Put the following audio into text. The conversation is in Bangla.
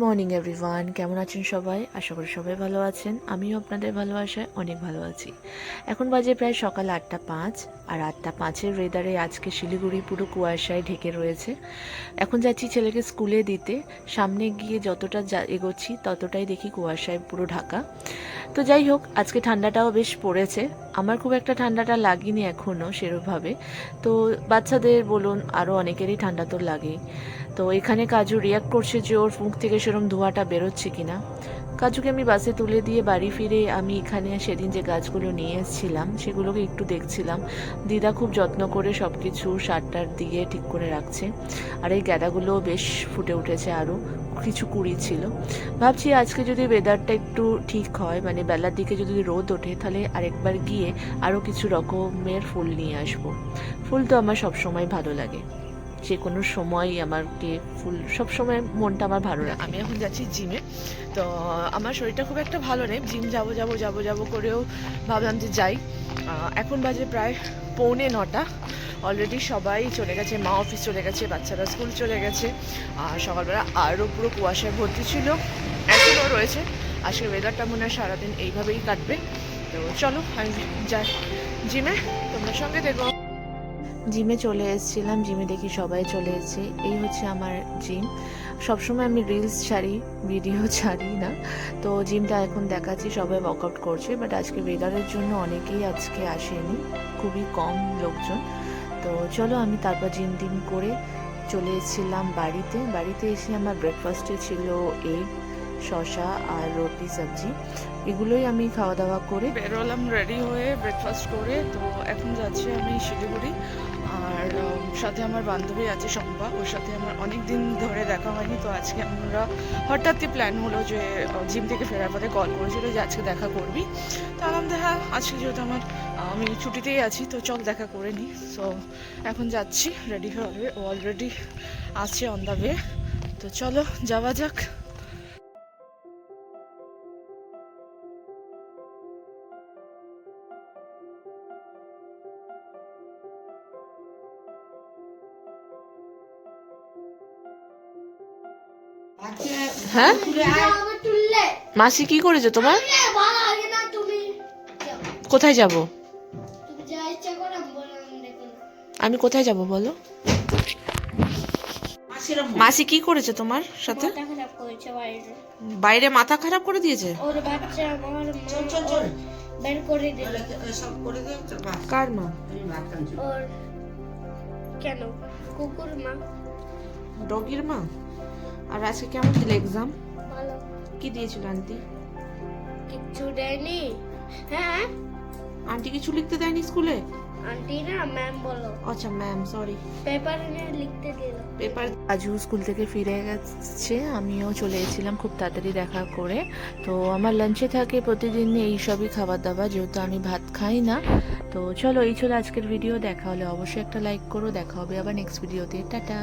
Morning, everyone. কেমন আছেন সবাই? আশা করি সবাই ভালো আছেন। আমিও আপনাদের ভালোবাসায় অনেক ভালো আছি। এখন বাজে প্রায় সকাল আটটা পাঁচ, আর আটটা পাঁচের ওয়েদারে আজকে শিলিগুড়ি পুরো কুয়াশায় ঢেকে রয়েছে। এখন যাচ্ছি ছেলেকে স্কুলে দিতে। সামনে গিয়ে যতটা এগোচ্ছি, ততটাই দেখি কুয়াশায় পুরো ঢাকা। তো যাই হোক, আজকে ঠান্ডাটাও বেশ পড়েছে। আমার খুব একটা ঠান্ডাটা লাগেনি এখনও সেরকমভাবে তো বাচ্চাদের বলুন আরও অনেকেরই ঠান্ডা তো লাগে তো এখানে কাজু রিয়াক্ট করছে যে ওর মুখ থেকে সেরকম ধোঁয়াটা বেরোচ্ছে কিনা। কাজুকে আমি বাসে তুলে দিয়ে বাড়ি ফিরে আমি এখানে সেদিন যে গাছগুলো নিয়ে এসেছিলাম, সেগুলোকে একটু দেখছিলাম। দিদা খুব যত্ন করে সব কিছু সারটার দিয়ে ঠিক করে রাখছে। আর এই গ্যাদাগুলো বেশ ফুটে উঠেছে আরও, কিছু কুড়ি ছিল। ভাবছি আজকে যদি ওয়েদারটা একটু ঠিক হয় মানে বেলার দিকে যদি রোদ ওঠে, তাহলে আরেকবার গিয়ে আরও কিছু রকমের ফুল নিয়ে আসব। ফুল তো আমার সবসময় ভালো লাগে। যে কোনো সময় আমাকে ফুল, সব সময় মনটা আমার ভালো রাখে। আমি এখন যাচ্ছি জিমে। তো আমার শরীরটা খুব একটা ভালো নেই। জিম যাব যাব যাব যাব করেও ভাবলাম যে যাই। এখন বাজে প্রায় পৌনে নটা। অলরেডি সবাই চলে গেছে, মা অফিস চলে গেছে, বাচ্চারা স্কুল চলে গেছে। আর সকালবেলা আরও পুরো কুয়াশায় ভর্তি ছিল। এখনও রয়েছে। আজকের ওয়েদারটা মনে হয় সারাদিন এইভাবেই কাটবে। তো চলো, আমি যাই। জিমে তোমরা সঙ্গে দেখো জিমে চলে এসেছিলাম, জিমে দেখি সবাই চলে এসেছে। এই হচ্ছে আমার জিম। সবসময় আমি রিলস ছাড়ি ভিডিও ছাড়ি না। তো জিমটা এখন দেখাচ্ছি, সবাই ওয়ার্কআউট করছে। বাট আজকে ওয়েদারের জন্য অনেকেই আজকে আসেনি। খুবই কম লোকজন। তো চলো আমি তারপর জিম টিম করে চলে এসেছিলাম বাড়িতে। বাড়িতে এসে আমার ব্রেকফাস্টে ছিল এগ শশা আর রুটি, সবজি, এগুলোই আমি খাওয়া দাওয়া করে বেরোলাম রেডি হয়ে ব্রেকফাস্ট করে, তো এখন যাচ্ছি আমি শিলিগুড়ি। আর সাথে আমার বান্ধবী আছে শম্পা, ওর সাথে আমার অনেক দিন ধরে দেখা হয়নি, তো আজকে আমরা হঠাৎই প্ল্যান হলো যে জিম থেকে ফেরার পথে কল করেছিল যে আজকে দেখা করবি। তো আলাম হ্যাঁ আজকে যেহেতু আমার, আমি ছুটিতেই আছি, তো চল দেখা করে নিই সো এখন যাচ্ছি রেডি হয়ে অলরেডি আছে অন দ্য ওয়ে তো চলো, যাওয়া যাক। হ্যাঁ? মাসি কি করেছে তোমার? ভালো লাগে না তুমি। যাও। কোথায় যাব? তুমি যা ইচ্ছা করো আমি কোথায় যাব বলো? মাসি কি করেছে তোমার সাথে? বাইরে। বাইরে মাথা খারাপ করে দিয়েছে? ওর বাচ্চা আমার মা ওর বের করে দিল কার মা? কেন? কুকুর মা। ডগির মা? আর আজকে কেমন দিল এক্সাম ভালো। কি দিয়েছিল আন্টি কিচ্ছু দেয়নি। হ্যাঁ? আন্টি কিছু লিখতে দেয়নি স্কুলে আন্টি না ম্যাম বলো। আচ্ছা ম্যাম সরি পেপার এনে লিখতে দিল। পেপার আজু স্কুল থেকে ফিরে গেছে আমিও চলে এসেছিলাম খুব তাড়াতাড়ি দেখা করে। তো আমার লাঞ্চে থাকে প্রতিদিন এই সবই খাবার দাবার যেহেতু আমি ভাত খাই না। তো চলো এই ছিল আজকের ভিডিও দেখা হলে অবশ্যই একটা লাইক করো দেখা হবে আবার নেক্সট ভিডিওতে টাটা।